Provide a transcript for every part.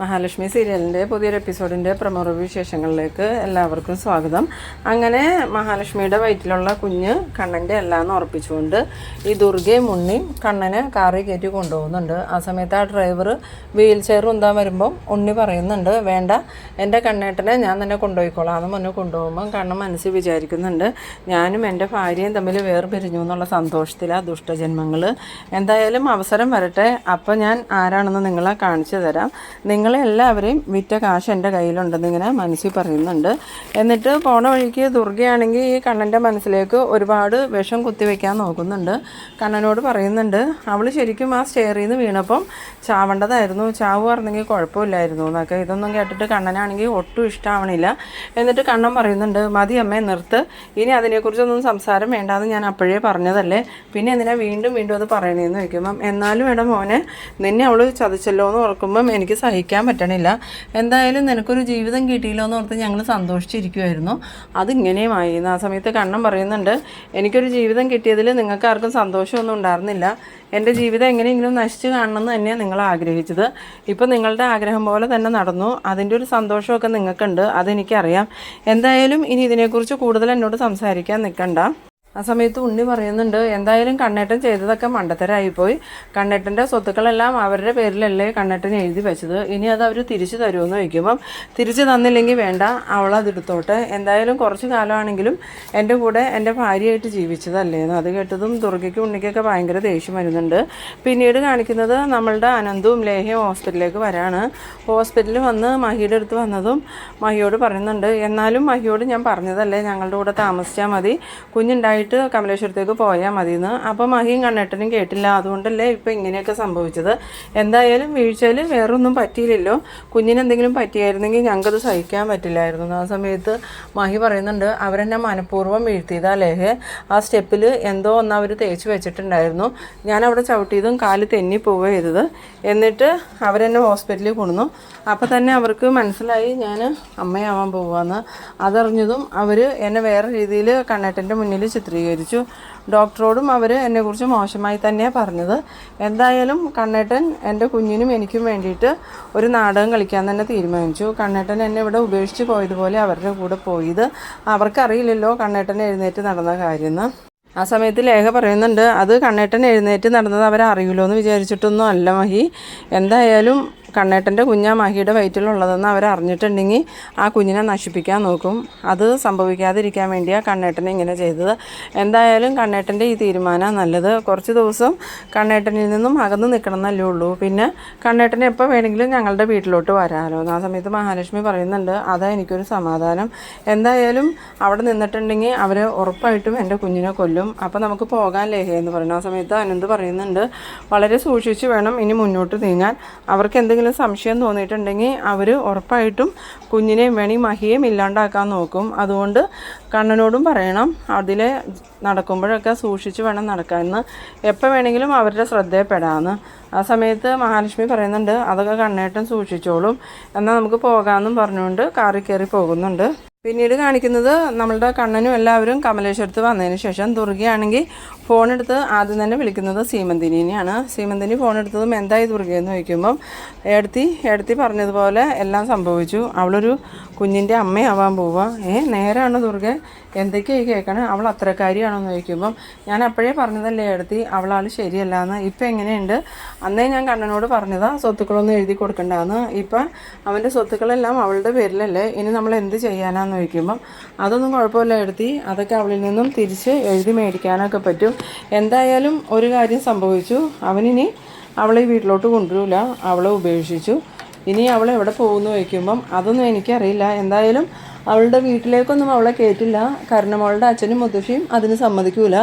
മഹാലക്ഷ്മി സീരിയലിന്റെ പുതിയൊരു എപ്പിസോഡിന്റെ പ്രമുഖ വിശേഷങ്ങളിലേക്ക് എല്ലാവർക്കും സ്വാഗതം. അങ്ങനെ മഹാലക്ഷ്മിയുടെ വയറ്റിലുള്ള കുഞ്ഞ് കണ്ണന്റെ അല്ലാന്ന് ഉറപ്പിച്ചുകൊണ്ട് ഈ ദുർഗയെ മുണ്ണി കണ്ണനെ കാറി കയറ്റി കൊണ്ടുപോകുന്നുണ്ട്. ആ സമയത്ത് ആ ഡ്രൈവർ വീൽ ചെയർ ഉന്താൻ വരുമ്പം ഉണ്ണി പറയുന്നുണ്ട് വേണ്ട എന്റെ കണ്ണേട്ടനെ ഞാൻ തന്നെ കൊണ്ടുപോയിക്കോളാം. എന്ന് മുന്നേ കൊണ്ടുപോകുമ്പം കണ്ണൻ മനസ്സിൽ വിചാരിക്കുന്നുണ്ട്. ഞാനും എന്റെ ഭാര്യയും തമ്മിൽ വേർപിരിഞ്ഞു എന്നുള്ള സന്തോഷത്തിലാണ് ദുഷ്ടജന്മങ്ങൾ എന്തായാലും അവസരം വരട്ടെ. അപ്പോൾ ഞാൻ ആരാണെന്ന് നിങ്ങളെ കാണിച്ചു തരാം. നിങ്ങളെ എല്ലാവരെയും വിറ്റ കാശ് എന്റെ കയ്യിലുണ്ടെന്ന് ഇങ്ങനെ മനസ്സിൽ പറയുന്നുണ്ട്. എന്നിട്ട് പോണ വഴിക്ക് ദുർഗയാണെങ്കിൽ ഈ കണ്ണന്റെ മനസ്സിലേക്ക് ഒരുപാട് വിഷം കുത്തിവെക്കാൻ നോക്കുന്നുണ്ട്. കണ്ണനോട് പറയുന്നുണ്ട് അവൾ ശരിക്കും ആ സ്റ്റെയറിൽ നിന്ന് വീണപ്പം ചാവേണ്ടതായിരുന്നു. ചാവ് പറഞ്ഞെങ്കിൽ കുഴപ്പമില്ലായിരുന്നു എന്നൊക്കെ. ഇതൊന്നും കേട്ടിട്ട് കണ്ണനാണെങ്കിൽ ഒട്ടും ഇഷ്ടമാവണില്ല എന്നിട്ട് കണ്ണൻ പറയുന്നുണ്ട് മതി അമ്മേ നിർത്ത്. ഇനി അതിനെക്കുറിച്ചൊന്നും സംസാരം വേണ്ടാന്ന് ഞാൻ അപ്പോഴേ പറഞ്ഞതല്ലേ. പിന്നെ എന്തിനാ വീണ്ടും വീണ്ടും അത് പറയണേന്ന് വയ്ക്കുമ്പം എന്നാലും എടാ മോനെ നിന്നെ അവൾ ചതിച്ചല്ലോ എന്ന് ഓർക്കുമ്പം എനിക്ക് സഹിക്കാൻ പറ്റണില്ല. എന്തായാലും നിനക്കൊരു ജീവിതം കിട്ടിയില്ലോ എന്ന് ഓർത്ത് ഞങ്ങൾ സന്തോഷിച്ചിരിക്കുമായിരുന്നു അതിങ്ങനെയുമായി. ആ സമയത്ത് കണ്ണൻ പറയുന്നുണ്ട് എനിക്കൊരു ജീവിതം കിട്ടിയതിൽ നിങ്ങൾക്ക് ആർക്കും സന്തോഷമൊന്നും ഉണ്ടായിരുന്നില്ല. എന്റെ ജീവിതം എങ്ങനെയെങ്കിലും നശിച്ചു കാണണമെന്ന് തന്നെയാണ് നിങ്ങൾ ആഗ്രഹിച്ചത്. ഇപ്പം നിങ്ങളുടെ ആഗ്രഹം പോലെ തന്നെ നടന്നു. അതിന്റെ ഒരു സന്തോഷമൊക്കെ നിങ്ങൾക്കുണ്ട്. അതെനിക്കറിയാം. എന്തായാലും ഇനി ഇതിനെക്കുറിച്ച് കൂടുതൽ എന്നോട് സംസാരിക്കാൻ നിൽക്കണ്ട. ആ സമയത്ത് ഉണ്ണി പറയുന്നുണ്ട് എന്തായാലും കണ്ണേട്ടൻ ചെയ്തതൊക്കെ മണ്ടത്തരായിപ്പോയി. കണ്ണേട്ടന്റെ സ്വത്തുക്കളെല്ലാം അവരുടെ പേരിലല്ലേ കണ്ണേട്ടൻ എഴുതി വെച്ചത്. ഇനി അത് അവർ തിരിച്ചു തരുമെന്ന് ചോദിക്കുമ്പം തിരിച്ചു തന്നില്ലെങ്കിൽ വേണ്ട അവളതെടുത്തോട്ടെ എന്തായാലും കുറച്ച് കാലമാണെങ്കിലും എന്റെ കൂടെ എന്റെ ഭാര്യയായിട്ട് ജീവിച്ചതല്ലേന്ന്. അത് കേട്ടതും ദുർഗയ്ക്കും ഉണ്ണിക്കൊക്കെ ഭയങ്കര ദേഷ്യം വരുന്നുണ്ട്. പിന്നീട് കാണിക്കുന്നത് നമ്മളുടെ അനന്തവും ലേഹയും ഹോസ്പിറ്റലിലേക്ക് വരാണ്. ഹോസ്പിറ്റലിൽ വന്ന് മഹിയുടെ അടുത്ത് വന്നതും മഹിയോട് പറയുന്നുണ്ട് എന്നാലും മഹിയോട് ഞാൻ പറഞ്ഞതല്ലേ ഞങ്ങളുടെ കൂടെ താമസിച്ചാൽ മതി. കുഞ്ഞുണ്ടായി ആയിട്ട് കമലേശ്വരത്തേക്ക് പോയാൽ മതി എന്ന് അപ്പോൾ മഹിയും കണ്ണേട്ടനും കേട്ടില്ല. അതുകൊണ്ടല്ലേ ഇപ്പോൾ ഇങ്ങനെയൊക്കെ സംഭവിച്ചത്. എന്തായാലും വീഴ്ചയിൽ വേറൊന്നും പറ്റിയില്ലല്ലോ. കുഞ്ഞിനെന്തെങ്കിലും പറ്റിയായിരുന്നെങ്കിൽ ഞങ്ങൾക്കത് സഹിക്കാൻ പറ്റില്ലായിരുന്നു. ആ സമയത്ത് മഹി പറയുന്നുണ്ട് അവരെന്നെ മനഃപൂർവം വീഴ്ത്തിയതാ ലേഹ്. ആ സ്റ്റെപ്പിൽ എന്തോ ഒന്ന് അവർ തേച്ച് വെച്ചിട്ടുണ്ടായിരുന്നു. ഞാൻ അവിടെ ചവിട്ടിയതും കാൽ തെന്നി പോവുക ചെയ്തത് എന്നിട്ട് അവരെന്നെ ഹോസ്പിറ്റലിൽ കൊണ്ടുവന്നു. അപ്പോൾ തന്നെ അവർക്ക് മനസ്സിലായി ഞാൻ അമ്മയാവാൻ പോവാന്ന്. അതറിഞ്ഞതും അവർ എന്നെ വേറെ രീതിയിൽ കണ്ണേട്ടന്റെ മുന്നിൽ ചിത്രീകരിച്ചു. ഡോക്ടറോടും അവർ എന്നെക്കുറിച്ച് മോശമായി തന്നെയാണ് പറഞ്ഞത്. എന്തായാലും കണ്ണേട്ടൻ എന്റെ കുഞ്ഞിനും എനിക്കും വേണ്ടിയിട്ട് ഒരു നാടകം കളിക്കാൻ തന്നെ തീരുമാനിച്ചു. കണ്ണേട്ടൻ എന്നെ ഇവിടെ ഉപേക്ഷിച്ച് പോയതുപോലെ അവരുടെ കൂടെ പോയത്. അവർക്കറിയില്ലല്ലോ കണ്ണേട്ടൻ എഴുന്നേറ്റ് നടന്ന കാര്യം ആ സമയത്ത് ലേഖ പറയുന്നുണ്ട് അത് കണ്ണേട്ടൻ എഴുന്നേറ്റ് നടന്നത് അവരറിയില്ലോ എന്ന് വിചാരിച്ചിട്ടൊന്നും അല്ല മഹി. എന്തായാലും കണ്ണേട്ടന്റെ കുഞ്ഞാ മഹിയുടെ വയറ്റിലുള്ളതെന്ന് അവരറിഞ്ഞിട്ടുണ്ടെങ്കിൽ ആ കുഞ്ഞിനെ നശിപ്പിക്കാൻ നോക്കും. അത് സംഭവിക്കാതിരിക്കാൻ വേണ്ടിയാണ് കണ്ണേട്ടനെ ഇങ്ങനെ ചെയ്തത്. എന്തായാലും കണ്ണേട്ടന്റെ ഈ തീരുമാനമാണ് നല്ലത്. കുറച്ച് ദിവസം കണ്ണേട്ടനിൽ നിന്നും അകന്ന് നിൽക്കണം എന്നല്ലേ ഉള്ളൂ. പിന്നെ കണ്ണേട്ടനെ എപ്പോൾ വേണമെങ്കിലും ഞങ്ങളുടെ വീട്ടിലോട്ട് വരാമല്ലോ ആ സമയത്ത് മഹാലക്ഷ്മി പറയുന്നുണ്ട് അതാ എനിക്കൊരു സമാധാനം. എന്തായാലും അവിടെ നിന്നിട്ടുണ്ടെങ്കിൽ അവർ ഉറപ്പായിട്ടും എന്റെ കുഞ്ഞിനെ കൊല്ലും. അപ്പോൾ നമുക്ക് പോകാൻ ലേഹ എന്ന് പറയുന്നു ആ സമയത്ത് അനന്ത് പറയുന്നുണ്ട് വളരെ സൂക്ഷിച്ച് വേണം ഇനി മുന്നോട്ട് നീങ്ങാൻ. അവർക്ക് എന്തെങ്കിലും സംശയം തോന്നിയിട്ടുണ്ടെങ്കിൽ അവർ ഉറപ്പായിട്ടും കുഞ്ഞിനെയും വേണി മഹിയെയും ഇല്ലാണ്ടാക്കാൻ നോക്കും. അതുകൊണ്ട് കണ്ണനോടും പറയണം അതിലെ നടക്കുമ്പോഴൊക്കെ സൂക്ഷിച്ച് വേണം നടക്കാമെന്ന് എപ്പോൾ വേണമെങ്കിലും അവരുടെ ശ്രദ്ധയപ്പെടാമെന്ന് ആ സമയത്ത് മഹാലക്ഷ്മി പറയുന്നുണ്ട് അതൊക്കെ കണ്ണേട്ടം സൂക്ഷിച്ചോളും. എന്നാൽ നമുക്ക് പോകാമെന്നും പറഞ്ഞുകൊണ്ട് കാറി കയറി പോകുന്നുണ്ട്. പിന്നീട് കാണിക്കുന്നത് നമ്മളുടെ കണ്ണനും എല്ലാവരും കമലേശ്വരത്ത് വന്നതിന് ശേഷം. ദുർഗയാണെങ്കിൽ ഫോൺ എടുത്ത് ആദ്യം തന്നെ വിളിക്കുന്നത് സീമന്തിനിയാണ് സീമന്തിനി ഫോൺ എടുത്തതും എന്തായി ദുർഗയെന്ന് ചോദിക്കുമ്പം എടുത്തി എടുത്തി പറഞ്ഞതുപോലെ എല്ലാം സംഭവിച്ചു. അവളൊരു കുഞ്ഞിന്റെ അമ്മയാവാൻ പോവുക ഏ നേരാണ് ദുർഗ? എന്തൊക്കെയായി കേൾക്കണേ അവൾ അത്രക്കാരിയാണോ എന്ന് ചോദിക്കുമ്പം ഞാൻ അപ്പോഴേ പറഞ്ഞതല്ലേ എടുത്തി അവളാൾ ശരിയല്ല എന്ന് ഇപ്പം എങ്ങനെയുണ്ട്? അന്നേ ഞാൻ കണ്ണനോട് പറഞ്ഞതാ സ്വത്തുക്കളൊന്നും എഴുതി കൊടുക്കണ്ടെന്ന്. ഇപ്പം അവന്റെ സ്വത്തുക്കളെല്ലാം അവളുടെ പേരിലല്ലേ. ഇനി നമ്മൾ എന്ത് ചെയ്യാനാന്ന് ചോദിക്കുമ്പം അതൊന്നും കുഴപ്പമില്ല എടുത്തി അതൊക്കെ അവളിൽ നിന്നും തിരിച്ച് എഴുതി മേടിക്കാനൊക്കെ പറ്റും. എന്തായാലും ഒരു കാര്യം സംഭവിച്ചു. അവനിനി അവളെ വീട്ടിലോട്ട് കൊണ്ടുവരില്ല അവളെ ഉപേക്ഷിച്ചു. ഇനി അവൾ എവിടെ പോകുന്നു ചോദിക്കുമ്പം അതൊന്നും എനിക്കറിയില്ല. എന്തായാലും അവളുടെ വീട്ടിലേക്കൊന്നും അവളെ കയറ്റില്ല കാരണം അവളുടെ അച്ഛനും മുത്തശ്ശിയും അതിന് സമ്മതിക്കൂല.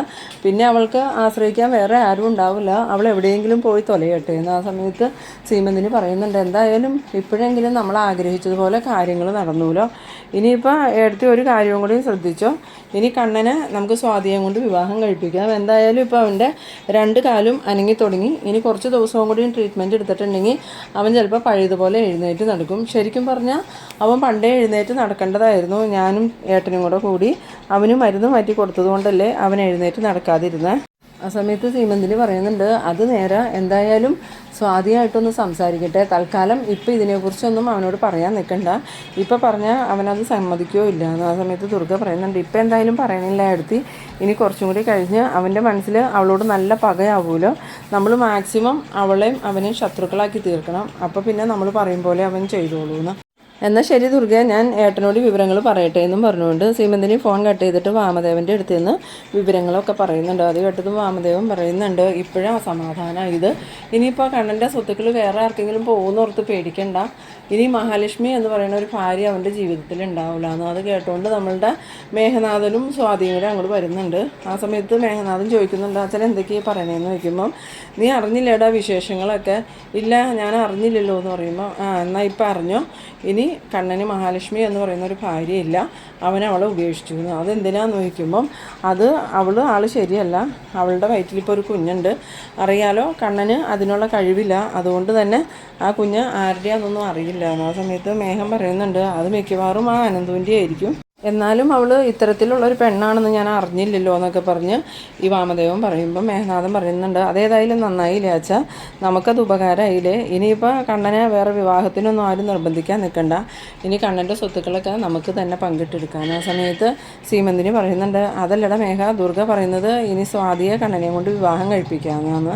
പിന്നെ അവൾക്ക് ആശ്രയിക്കാൻ വേറെ ആരും ഉണ്ടാവില്ല. അവൾ എവിടെയെങ്കിലും പോയി തൊലയട്ടെ എന്ന് ആ സമയത്ത് സീമന്തിന് പറയുന്നുണ്ട്. എന്തായാലും ഇപ്പോഴെങ്കിലും നമ്മൾ ആഗ്രഹിച്ചതുപോലെ കാര്യങ്ങൾ നടന്നൂലോ? ഇനിയിപ്പോൾ എടുത്ത് ഒരു കാര്യവും കൂടി ശ്രദ്ധിച്ചോ. ഇനി കണ്ണനെ നമുക്ക് സ്വാധീനം കൊണ്ട് വിവാഹം കഴിപ്പിക്കാം. എന്തായാലും ഇപ്പോൾ അവന്റെ രണ്ട് കാലും അനങ്ങി തുടങ്ങി. ഇനി കുറച്ച് ദിവസവും കൂടി ട്രീറ്റ്മെന്റ് എടുത്തിട്ടുണ്ടെങ്കിൽ അവൻ ചിലപ്പോൾ പഴയതുപോലെ എഴുന്നേറ്റ് നടക്കും. ശരിക്കും പറഞ്ഞാൽ അവൻ പണ്ടേ എഴുന്നേറ്റ് നടക്കേണ്ടതായിരുന്നു. ഞാനും ഏട്ടനും കൂടെ കൂടി അവന് മരുന്ന് മാറ്റി കൊടുത്തത് കൊണ്ടല്ലേ അവൻ എഴുന്നേറ്റ് നടക്കാതിരുന്നത് ആ സമയത്ത് സീമന്തിന് പറയുന്നുണ്ട് അത് നേരെ എന്തായാലും സ്വാധീനമായിട്ടൊന്ന് സംസാരിക്കട്ടെ. തൽക്കാലം ഇപ്പം ഇതിനെക്കുറിച്ചൊന്നും അവനോട് പറയാൻ നിൽക്കണ്ട ഇപ്പം പറഞ്ഞാൽ അവനത് സമ്മതിക്കുകയോ ഇല്ല എന്ന് ആ സമയത്ത് ദുർഗ പറയുന്നുണ്ട് ഇപ്പം എന്തായാലും പറയണില്ല എടുത്തി. ഇനി കുറച്ചും കൂടി കഴിഞ്ഞ് അവന്റെ മനസ്സിൽ അവളോട് നല്ല പകയാവുമല്ലോ നമ്മൾ മാക്സിമം അവളെയും അവനെയും ശത്രുക്കളാക്കി തീർക്കണം. അപ്പോൾ പിന്നെ നമ്മൾ പറയും പോലെ അവൻ ചെയ്തോളൂ എന്ന് എന്നാൽ ശരി ദുർഗ ഞാൻ ഏട്ടനോട് വിവരങ്ങൾ പറയട്ടെ എന്നും പറഞ്ഞുകൊണ്ട് സീമന്തിനി ഫോൺ കട്ട് ചെയ്തിട്ട് വാമദേവന്റെ അടുത്ത് നിന്ന് വിവരങ്ങളൊക്കെ പറയുന്നുണ്ട്. അത് കേട്ടതും വാമദേവൻ പറയുന്നുണ്ട് ഇപ്പോഴാണ് സമാധാനം ഇത് ഇനിയിപ്പോൾ കണ്ണന്റെ സ്വത്തുക്കൾ വേറെ ആർക്കെങ്കിലും പോകുന്നോർത്ത് പേടിക്കണ്ട. ഇനി മഹാലക്ഷ്മി എന്ന് പറയുന്ന ഒരു ഭാര്യ അവന്റെ ജീവിതത്തിൽ ഉണ്ടാവില്ല എന്ന് അത് കേട്ടുകൊണ്ട് നമ്മളുടെ മേഘനാഥനും സ്വാധീനരും അങ്ങോട്ട് വരുന്നുണ്ട്. ആ സമയത്ത് മേഘനാഥൻ ചോദിക്കുന്നുണ്ട് അച്ഛൻ എന്തൊക്കെയാണ് പറയണേന്ന്? ചോദിക്കുമ്പം നീ അറിഞ്ഞില്ലേടാ വിശേഷങ്ങളൊക്കെ? ഇല്ല ഞാൻ അറിഞ്ഞില്ലല്ലോ എന്ന് പറയുമ്പോൾ ആ എന്നാൽ ഇപ്പം അറിഞ്ഞോ? ഇനി കണ്ണന് മഹാലക്ഷ്മി എന്ന് പറയുന്ന ഒരു ഭാര്യയില്ല. അവൻ അവളെ ഉപേക്ഷിച്ചു എന്ന് അതെന്തിനാന്ന് ചോദിക്കുമ്പം അത് അവൾ ആൾ ശരിയല്ല. അവളുടെ വയറ്റിലിപ്പോൾ ഒരു കുഞ്ഞുണ്ട്. അറിയാലോ കണ്ണന് അതിനുള്ള കഴിവില്ല. അതുകൊണ്ട് തന്നെ ആ കുഞ്ഞ് ആരുടെയാണെന്നൊന്നും അറിയില്ല. എന്ന് ആ സമയത്ത് മേഘം പറയുന്നുണ്ട് അത് മിക്കവാറും ആ അനന്തുവിന്റെ ആയിരിക്കും. എന്നാലും അവൾ ഇത്തരത്തിലുള്ള ഒരു പെണ്ണാണെന്ന് ഞാൻ അറിഞ്ഞില്ലല്ലോ എന്നൊക്കെ പറഞ്ഞ് ഈ വാമദേവൻ പറയുമ്പോൾ മേഘനാഥൻ പറയുന്നുണ്ട് അതേതായാലും നന്നായില്ലേ അച്ഛ? നമുക്കത് ഉപകാരമായില്ലേ ഇനിയിപ്പോൾ കണ്ണനെ വേറെ വിവാഹത്തിനൊന്നും ആരും നിർബന്ധിക്കാൻ നിൽക്കണ്ട ഇനി കണ്ണന്റെ സ്വത്തുക്കളൊക്കെ നമുക്ക് തന്നെ പങ്കിട്ടെടുക്കാൻ ആ സമയത്ത് സീമന്തിനി പറയുന്നുണ്ട് അതല്ലട മേഘ ദുർഗ പറയുന്നത് ഇനി സ്വാതിയെ കണ്ണനെയും കൊണ്ട് വിവാഹം കഴിപ്പിക്കാമെന്നാണ്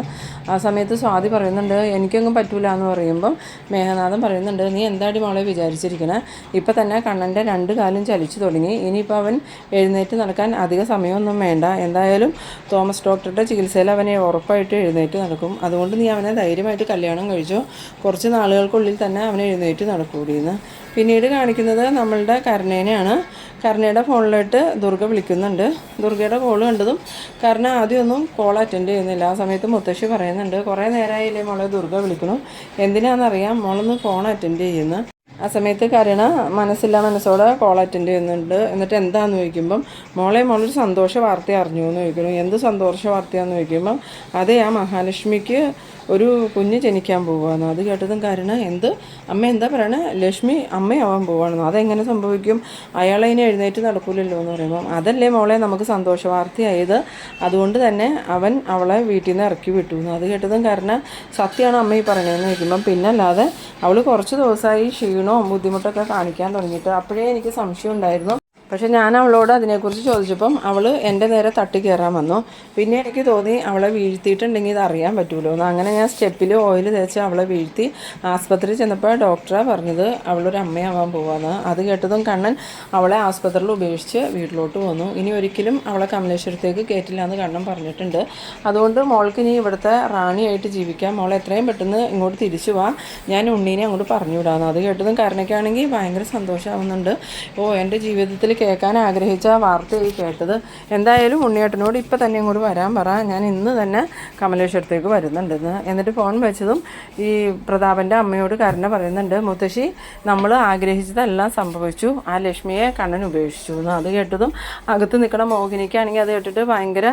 ആ സമയത്ത് സ്വാതി പറയുന്നുണ്ട് എനിക്കൊന്നും പറ്റൂല എന്ന് പറയുമ്പം മേഘനാഥൻ പറയുന്നുണ്ട് നീ എന്താടി മോളെ വിചാരിച്ചിരിക്കണേ? ഇപ്പം തന്നെ കണ്ണന്റെ രണ്ട് കാലും ചലിച്ചു തുടങ്ങി. ഇനിയിപ്പോൾ അവൻ എഴുന്നേറ്റ് നടക്കാൻ അധിക സമയമൊന്നും വേണ്ട. എന്തായാലും തോമസ് ഡോക്ടറുടെ ചികിത്സയിൽ അവനെ ഉറപ്പായിട്ട് എഴുന്നേറ്റ് നടക്കും. അതുകൊണ്ട് നീ അവനെ ധൈര്യമായിട്ട് കല്യാണം കഴിച്ചോ. കുറച്ച് നാളുകൾക്കുള്ളിൽ തന്നെ അവൻ എഴുന്നേറ്റ് നടക്കൂടിയെന്ന്. പിന്നീട് കാണിക്കുന്നത് നമ്മളുടെ കരുണേനെയാണ് കരുണയുടെ ഫോണിലോട്ട് ദുർഗ വിളിക്കുന്നുണ്ട്. ദുർഗയുടെ കോൾ കണ്ടതും കരുണ ആദ്യമൊന്നും കോൾ അറ്റൻഡ് ചെയ്യുന്നില്ല. ആ സമയത്ത് മുത്തശ്ശി പറയുന്നുണ്ട് കുറേ നേരമായില്ലേ മോളെ ദുർഗ വിളിക്കണം. എന്തിനാണെന്നറിയാം മോളൊന്ന് ഫോൺ അറ്റൻഡ് ചെയ്യുന്നു. ആ സമയത്ത് കരുണ മനസ്സില്ല മനസ്സോടെ കോൾ അറ്റൻഡ് ചെയ്യുന്നുണ്ട്. എന്നിട്ട് എന്താണെന്ന് ചോദിക്കുമ്പം മോളെ മോളൊരു സന്തോഷ വാർത്ത അറിഞ്ഞു എന്ന് ചോദിക്കുന്നു. എന്ത് സന്തോഷ വാർത്തയാണെന്ന് ചോദിക്കുമ്പം? അതേ ആ മഹാലക്ഷ്മിക്ക് ഒരു കുഞ്ഞ് ജനിക്കാൻ പോവുകയാണ് അത് കേട്ടതും കാരണം എന്ത്? അമ്മ എന്താ പറയണേ? ലക്ഷ്മി അമ്മയാവാൻ പോവുകയാണെന്ന് അതെങ്ങനെ സംഭവിക്കും? അയാളെ ഇനി എഴുന്നേറ്റ് നടക്കൂലല്ലോ എന്ന് പറയുമ്പം അതല്ലേ മോളെ നമുക്ക് സന്തോഷ വാർത്തയായത് അതുകൊണ്ട് തന്നെ അവൻ അവളെ വീട്ടിൽ നിന്ന് ഇറക്കി വിട്ടു. അത് കേട്ടതും കാരണം സത്യമാണ് അമ്മ ഈ പറയണതെന്ന് ചോദിക്കുമ്പം പിന്നല്ലാതെ അവൾ കുറച്ച് ദിവസമായി ക്ഷീണവും ബുദ്ധിമുട്ടൊക്കെ കാണിക്കാൻ തുടങ്ങിയിട്ട് അപ്പോഴേ എനിക്ക് സംശയം ഉണ്ടായിരുന്നു. പക്ഷെ ഞാൻ അവളോട് അതിനെക്കുറിച്ച് ചോദിച്ചപ്പം അവൾ എന്റെ നേരെ തട്ടി കയറാൻ വന്നു. പിന്നെ എനിക്ക് തോന്നി അവളെ വീഴ്ത്തിയിട്ടുണ്ടെങ്കിൽ ഇത് അറിയാൻ പറ്റുമല്ലോ എന്ന്. അങ്ങനെ ഞാൻ സ്റ്റെപ്പിൽ ഓയിൽ തേച്ച് അവളെ വീഴ്ത്തി ആസ്പത്രിയിൽ ചെന്നപ്പോൾ ഡോക്ടറെ പറഞ്ഞത് അവളൊരു അമ്മയാവാൻ പോവാന്ന്. അത് കേട്ടതും കണ്ണൻ അവളെ ആസ്പത്രിയിൽ ഉപേക്ഷിച്ച് വീട്ടിലോട്ട് വന്നു. ഇനി ഒരിക്കലും അവളെ കമലേശ്വരത്തേക്ക് കയറ്റില്ല എന്ന് കണ്ണൻ പറഞ്ഞിട്ടുണ്ട്. അതുകൊണ്ട് മോൾക്ക് ഇനി ഇവിടുത്തെ റാണിയായിട്ട് ജീവിക്കാം. മോളെ എത്രയും പെട്ടെന്ന് ഇങ്ങോട്ട് തിരിച്ചു വാ. ഞാൻ ഉണ്ണീനെ അങ്ങോട്ട് പറഞ്ഞു വിടാമെന്ന് അത് കേട്ടതും കാരണക്കാണെങ്കിൽ ഭയങ്കര സന്തോഷമാവുന്നുണ്ട് ഓ എന്റെ ജീവിതത്തിൽ കേൾക്കാൻ ആഗ്രഹിച്ച വാർത്തയായി കേട്ടത് എന്തായാലും ഉണ്ണിയേട്ടനോട് ഇപ്പം തന്നെ ഇങ്ങോട്ട് വരാൻ പറ. ഞാൻ ഇന്ന് തന്നെ കമലേശ്വരത്തേക്ക് വരുന്നുണ്ടെന്ന് എന്നിട്ട് ഫോൺ വെച്ചതും ഈ പ്രതാപന്റെ അമ്മയോട് കരുണ പറയുന്നുണ്ട് മുത്തശ്ശി നമ്മൾ ആഗ്രഹിച്ചതെല്ലാം സംഭവിച്ചു. ആ ലക്ഷ്മിയെ കണ്ണൻ ഉപേക്ഷിച്ചു എന്ന്. അത് കേട്ടതും അകത്ത് നിൽക്കണ മോഹിനിക്കാണെങ്കിൽ അത് കേട്ടിട്ട് ഭയങ്കര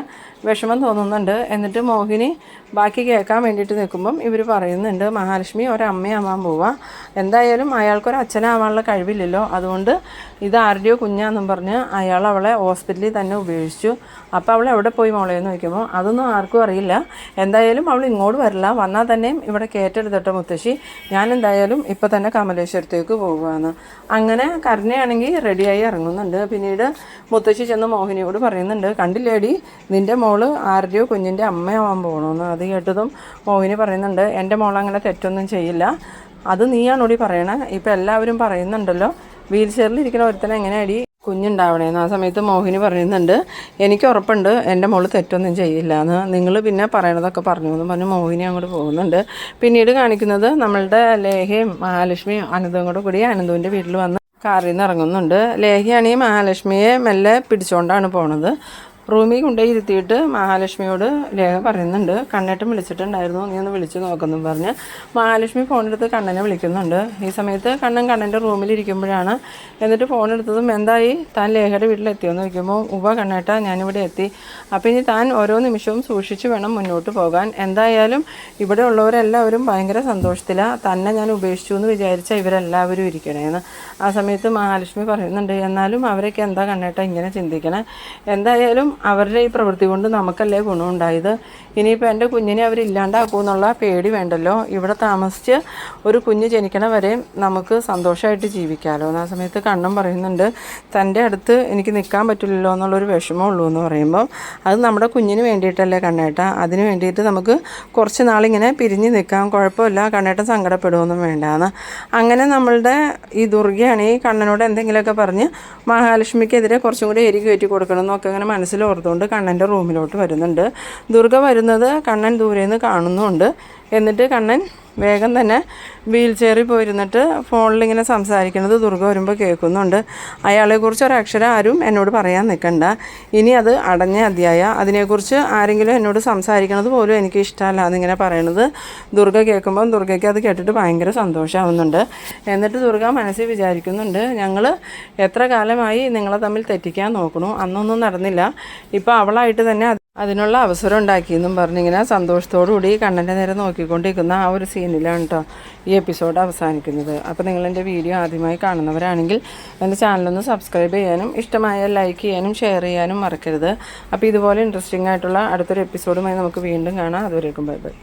വിഷമം തോന്നുന്നുണ്ട്. എന്നിട്ട് മോഹിനി ബാക്കി കേൾക്കാൻ വേണ്ടിയിട്ട് നിൽക്കുമ്പം ഇവർ പറയുന്നുണ്ട് മഹാലക്ഷ്മി ഒരമ്മയാവാൻ പോവാ. എന്തായാലും അയാൾക്കൊരു അച്ഛനാവാനുള്ള കഴിവില്ലല്ലോ. അതുകൊണ്ട് ഇത് ആരുടെയോ കുഞ്ഞാന്നും പറഞ്ഞ് അയാൾ അവളെ ഹോസ്പിറ്റലിൽ തന്നെ ഉപേക്ഷിച്ചു. അപ്പോൾ അവൾ എവിടെ പോയി മോളെ എന്ന് ചോദിക്കുമ്പോൾ അതൊന്നും ആർക്കും അറിയില്ല. എന്തായാലും അവൾ ഇങ്ങോട്ട് വരില്ല. വന്നാൽ തന്നെയും ഇവിടെ കയറ്റെടുത്തിട്ട് മുത്തശ്ശി ഞാൻ എന്തായാലും ഇപ്പോൾ തന്നെ കമലേശ്വരത്തേക്ക് പോവുകയാണ്. അങ്ങനെ കരുണയാണെങ്കിൽ റെഡിയായി ഇറങ്ങുന്നുണ്ട്. പിന്നീട് മുത്തശ്ശി ചെന്ന് മോഹിനിയോട് പറയുന്നുണ്ട് കണ്ടില്ലേടി നിന്റെ മോൾ ആരുടെയോ കുഞ്ഞിന്റെ അമ്മയാവാൻ പോകണമെന്ന് അത് കേട്ടതും മോഹിനി പറയുന്നുണ്ട് എന്റെ മോൾ അങ്ങനെ തെറ്റൊന്നും ചെയ്യില്ല. അത് നീയാണോടി പറയണേ? ഇപ്പോൾ എല്ലാവരും പറയുന്നുണ്ടല്ലോ വീൽ ചെയറിൽ ഇരിക്കുന്ന ഒരുത്തനെ എങ്ങനെയാടി കുഞ്ഞുണ്ടാവണേന്ന് ആ സമയത്ത് മോഹിനി പറയുന്നുണ്ട് എനിക്ക് ഉറപ്പുണ്ട് എന്റെ മോൾ തെറ്റൊന്നും ചെയ്യില്ല എന്ന്. നിങ്ങൾ പിന്നെ പറയണതൊക്കെ പറഞ്ഞു എന്ന് പറഞ്ഞ് മോഹിനി അങ്ങോട്ട് പോകുന്നുണ്ട്. പിന്നീട് കാണിക്കുന്നത് നമ്മളുടെ ലേഹയും മഹാലക്ഷ്മിയും അനന്തവും കൂടെ കൂടി അനന്തുവിന്റെ വീട്ടിൽ വന്ന് കാറിൽ നിന്ന് ഇറങ്ങുന്നുണ്ട്. ലേഹയാണെങ്കിൽ മഹാലക്ഷ്മിയെ മെല്ലെ പിടിച്ചുകൊണ്ടാണ് പോണത്. റൂമിൽ കൊണ്ടുപോയി ഇരുത്തിയിട്ട് മഹാലക്ഷ്മിയോട് ലേഖ പറയുന്നുണ്ട്. കണ്ണേട്ടൻ വിളിച്ചിട്ടുണ്ടായിരുന്നു. നീ ഒന്ന് വിളിച്ച് നോക്കുന്നു പറഞ്ഞ് മഹാലക്ഷ്മി ഫോണെടുത്ത് കണ്ണനെ വിളിക്കുന്നുണ്ട്. ഈ സമയത്ത് കണ്ണൻ കണ്ണന്റെ റൂമിലിരിക്കുമ്പോഴാണ് എന്നിട്ട് ഫോൺ എടുത്തതും എന്തായി? താൻ ലേഖയുടെ വീട്ടിലെത്തിയോന്ന് ചോദിക്കുമ്പോൾ ഉവ കണ്ണേട്ട ഞാനിവിടെ എത്തി. അപ്പോൾ ഇനി താൻ ഓരോ നിമിഷവും സൂക്ഷിച്ച് വേണം മുന്നോട്ട് പോകാൻ. എന്തായാലും ഇവിടെ ഉള്ളവരെല്ലാവരും ഭയങ്കര സന്തോഷത്തിലാണ് തന്നെ ഞാൻ ഉപേക്ഷിച്ചു എന്ന് വിചാരിച്ച ഇവരെല്ലാവരും ഇരിക്കണേന്ന് ആ സമയത്ത് മഹാലക്ഷ്മി പറയുന്നുണ്ട് എന്നാലും അവരൊക്കെ എന്താ കണ്ണേട്ട ഇങ്ങനെ ചിന്തിക്കണേ? എന്തായാലും അവരുടെ ഈ പ്രവൃത്തി കൊണ്ട് നമുക്കല്ലേ ഗുണമുണ്ടായത്? ഇനിയിപ്പോൾ എന്റെ കുഞ്ഞിനെ അവരില്ലാണ്ടാക്കും എന്നുള്ള പേടി വേണ്ടല്ലോ. ഇവിടെ താമസിച്ച് ഒരു കുഞ്ഞ് ജനിക്കണ വരെ നമുക്ക് സന്തോഷമായിട്ട് ജീവിക്കാമല്ലോ ആ സമയത്ത് കണ്ണൻ പറയുന്നുണ്ട് തന്റെ അടുത്ത് എനിക്ക് നിൽക്കാൻ പറ്റില്ലല്ലോ എന്നുള്ളൊരു വിഷമം ഉള്ളൂ എന്ന് പറയുമ്പോൾ അത് നമ്മുടെ കുഞ്ഞിന് വേണ്ടിയിട്ടല്ലേ കണ്ണേട്ട. അതിന് വേണ്ടിയിട്ട് നമുക്ക് കുറച്ച് നാളിങ്ങനെ പിരിഞ്ഞ് നിൽക്കാം. കുഴപ്പമില്ല കണ്ണേട്ടൻ സങ്കടപ്പെടുമൊന്നും വേണ്ടാന്ന്. അങ്ങനെ നമ്മളുടെ ഈ ദുർഗയാണ് ഈ കണ്ണനോട് എന്തെങ്കിലുമൊക്കെ പറഞ്ഞ് മഹാലക്ഷ്മിക്കെതിരെ കുറച്ചും കൂടി എരി കയറ്റി കൊടുക്കണം എന്നൊക്കെ അങ്ങനെ മനസ്സിൽ ഓർത്തുകൊണ്ട് കണ്ണന്റെ റൂമിലോട്ട് വരുന്നുണ്ട്. ദുർഗ വരുന്നത് കണ്ണൻ ദൂരെ നിന്ന് കാണുന്നുണ്ട്. എന്നിട്ട് കണ്ണൻ വേഗം തന്നെ വീൽ ചെയറിൽ പോയിരുന്നിട്ട് ഫോണിലിങ്ങനെ സംസാരിക്കുന്നത് ദുർഗ വരുമ്പോൾ കേൾക്കുന്നുണ്ട്. അയാളെക്കുറിച്ച് ഒരക്ഷരം ആരും എന്നോട് പറയാൻ നിൽക്കണ്ട. ഇനി അത് അടഞ്ഞ അധ്യായ. അതിനെക്കുറിച്ച് ആരെങ്കിലും എന്നോട് സംസാരിക്കണത് പോലും എനിക്ക് ഇഷ്ടമല്ല എന്നിങ്ങനെ പറയണത് ദുർഗ കേൾക്കുമ്പം ദുർഗയ്ക്ക് അത് കേട്ടിട്ട് ഭയങ്കര സന്തോഷമാവുന്നുണ്ട്. എന്നിട്ട് ദുർഗ മനസ്സിൽ വിചാരിക്കുന്നുണ്ട് ഞങ്ങൾ എത്ര കാലമായി നിങ്ങളെ തമ്മിൽ തെറ്റിക്കാൻ നോക്കണു. അന്നൊന്നും നടന്നില്ല. ഇപ്പോൾ അവളായിട്ട് തന്നെ അതിനുള്ള അവസരം ഉണ്ടാക്കിയെന്നും പറഞ്ഞിങ്ങനെ സന്തോഷത്തോടു കൂടി കണ്ണന്റെ നേരെ നോക്കിക്കൊണ്ടിരിക്കുന്ന ആ ഒരു സീനിലാണ് കേട്ടോ ഈ എപ്പിസോഡ് അവസാനിക്കുന്നത്. അപ്പോൾ നിങ്ങൾ എന്റെ വീഡിയോ ആദ്യമായി കാണുന്നവരാണെങ്കിൽ എന്റെ ചാനലൊന്ന് സബ്സ്ക്രൈബ് ചെയ്യാനും ഇഷ്ടമായ ലൈക്ക് ചെയ്യാനും ഷെയർ ചെയ്യാനും മറക്കരുത്. അപ്പോൾ ഇതുപോലെ ഇൻട്രസ്റ്റിംഗ് ആയിട്ടുള്ള അടുത്തൊരു എപ്പിസോഡുമായി നമുക്ക് വീണ്ടും കാണാം. അതുവരേക്കും ബൈ ബൈ.